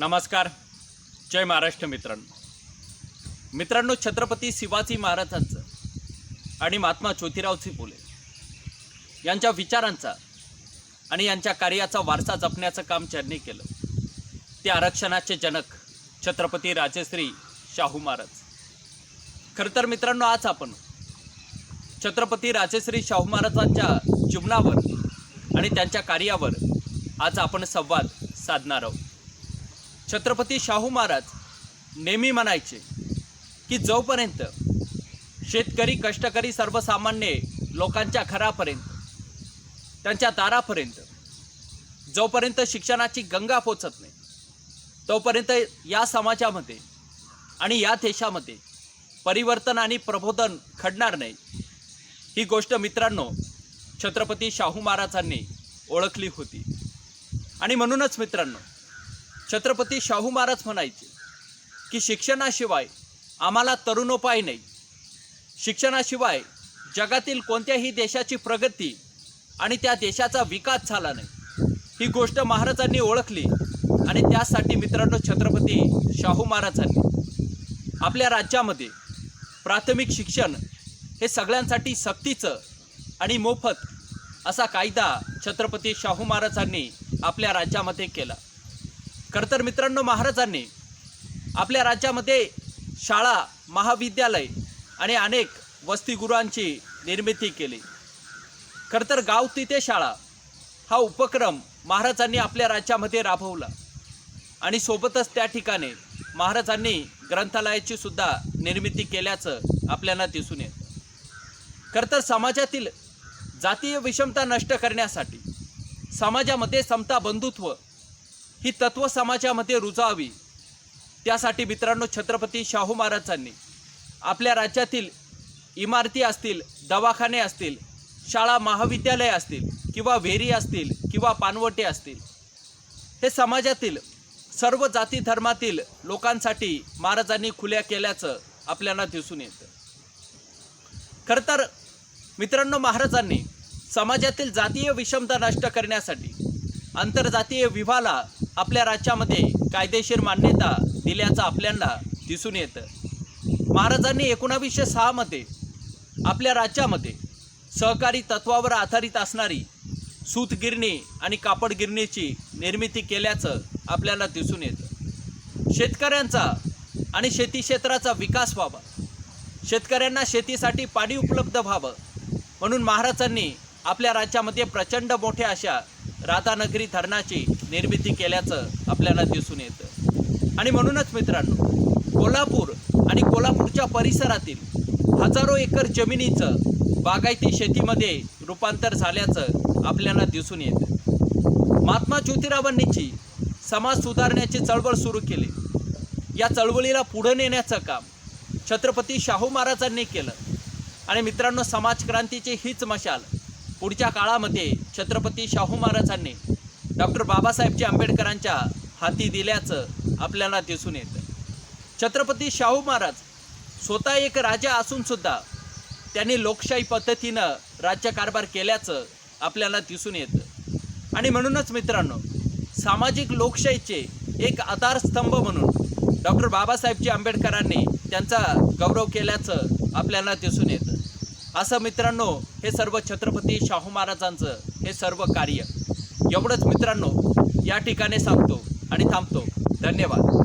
नमस्कार. जय महाराष्ट्र मित्रांनो. मित्रांनो छत्रपती शिवाजी महाराजांचं आणि महात्मा ज्योतिरावजी फुले यांच्या विचारांचा आणि यांच्या कार्याचा वारसा जपण्याचं काम ज्यांनी केलं ते आरक्षणाचे जनक छत्रपती राजश्री शाहू महाराज. खरं तर मित्रांनो आज आपण छत्रपती राजश्री शाहू महाराजांच्या जीवनावर आणि त्यांच्या कार्यावर आज आपण संवाद साधणार आहोत. छत्रपती शाहू महाराज नेहमी म्हणायचे की जोपर्यंत शेतकरी कष्टकरी सर्वसामान्य लोकांच्या घरापर्यंत त्यांच्या दारापर्यंत जोपर्यंत शिक्षणाची गंगा पोचत नाही तोपर्यंत या समाजामध्ये आणि या देशामध्ये परिवर्तन आणि प्रबोधन घडणार नाही. ही गोष्ट मित्रांनो छत्रपती शाहू महाराजांनी ओळखली होती. आणि म्हणूनच मित्रांनो छत्रपती शाहू महाराज म्हणायचे की शिक्षणाशिवाय आम्हाला तरुणोपाय नाही. शिक्षणाशिवाय जगातील कोणत्याही देशाची प्रगती आणि त्या देशाचा विकास झाला नाही. ही गोष्ट महाराजांनी ओळखली आणि त्यासाठी मित्रांनो छत्रपती शाहू महाराजांनी आपल्या राज्यामध्ये प्राथमिक शिक्षण हे सगळ्यांसाठी सक्तीचं आणि मोफत असा कायदा छत्रपती शाहू महाराजांनी आपल्या राज्यामध्ये केला. खरं तर मित्रांनो महाराजांनी आपल्या राज्यामध्ये शाळा महाविद्यालय आणि अनेक वसतिगृहांची निर्मिती केली. खरं तर गाव तिथे शाळा हा उपक्रम महाराजांनी आपल्या राज्यामध्ये राबवला आणि सोबतच त्या ठिकाणी महाराजांनी ग्रंथालयाची सुद्धा निर्मिती केल्याचं आपल्याला दिसून येतं. खरं तर समाजातील जातीय विषमता नष्ट करण्यासाठी समाजामध्ये समता बंधुत्व ही तत्व समाजामध्ये रुजावी त्यासाठी मित्रांनो छत्रपती शाहू महाराजांनी आपल्या राज्यातील इमारती असतील दवाखाने असतील शाळा महाविद्यालय असतील किंवा वेरी असतील किंवा पानवटे असतील हे समाजातील सर्व जाती धर्मातील लोकांसाठी महाराजांनी खुल्या केल्याचं आपल्याला दिसून येतं. खरं तर मित्रांनो महाराजांनी समाजातील जातीय विषमता नष्ट करण्यासाठी आंतरजातीय विवाहाला आपल्या राज्यामध्ये कायदेशीर मान्यता दिल्याचं आपल्याला दिसून येतं. महाराजांनी एकोणावीसशे सहामध्ये आपल्या राज्यामध्ये सहकारी तत्वावर आधारित असणारी सूतगिरणी आणि कापडगिरणीची निर्मिती केल्याचं आपल्याला दिसून येतं. शेतकऱ्यांचा आणि शेती क्षेत्राचा विकास व्हावा. शेतकऱ्यांना शेतीसाठी पाणी उपलब्ध व्हावं. म्हणून महाराजांनी आपल्या राज्यामध्ये प्रचंड मोठ्या अशा राधानगरी धरणाची निर्मिती केल्याचं आपल्याला दिसून येतं. आणि म्हणूनच मित्रांनो कोल्हापूर आणि कोल्हापूरच्या परिसरातील हजारो एकर जमिनीचं बागायती शेतीमध्ये रूपांतर झाल्याचं आपल्याला दिसून येतं. महात्मा ज्योतिरावांनीची समाज सुधारण्याची चळवळ सुरू केली. या चळवळीला पुढं नेण्याचं काम छत्रपती शाहू महाराजांनी केलं. आणि मित्रांनो समाजक्रांतीची हीच मशाल. पुढच्या काळामध्ये छत्रपती शाहू महाराजांनी डॉक्टर बाबासाहेबजी आंबेडकरांच्या हाती दिल्याचं आपल्याला दिसून येतं. छत्रपती शाहू महाराज स्वतः एक राजा असूनसुद्धा त्यांनी लोकशाही पद्धतीनं राज्यकारभार केल्याचं आपल्याला दिसून येतं. आणि म्हणूनच मित्रांनो सामाजिक लोकशाहीचे एक आधारस्तंभ म्हणून डॉक्टर बाबासाहेबजी आंबेडकरांनी त्यांचा गौरव केल्याचं आपल्याला दिसून येतं. असं मित्रांनो हे सर्व छत्रपती शाहू महाराजांचं हे सर्व कार्य. एवढंच मित्रांनो या ठिकाणी सांगतो आणि थांबतो. धन्यवाद.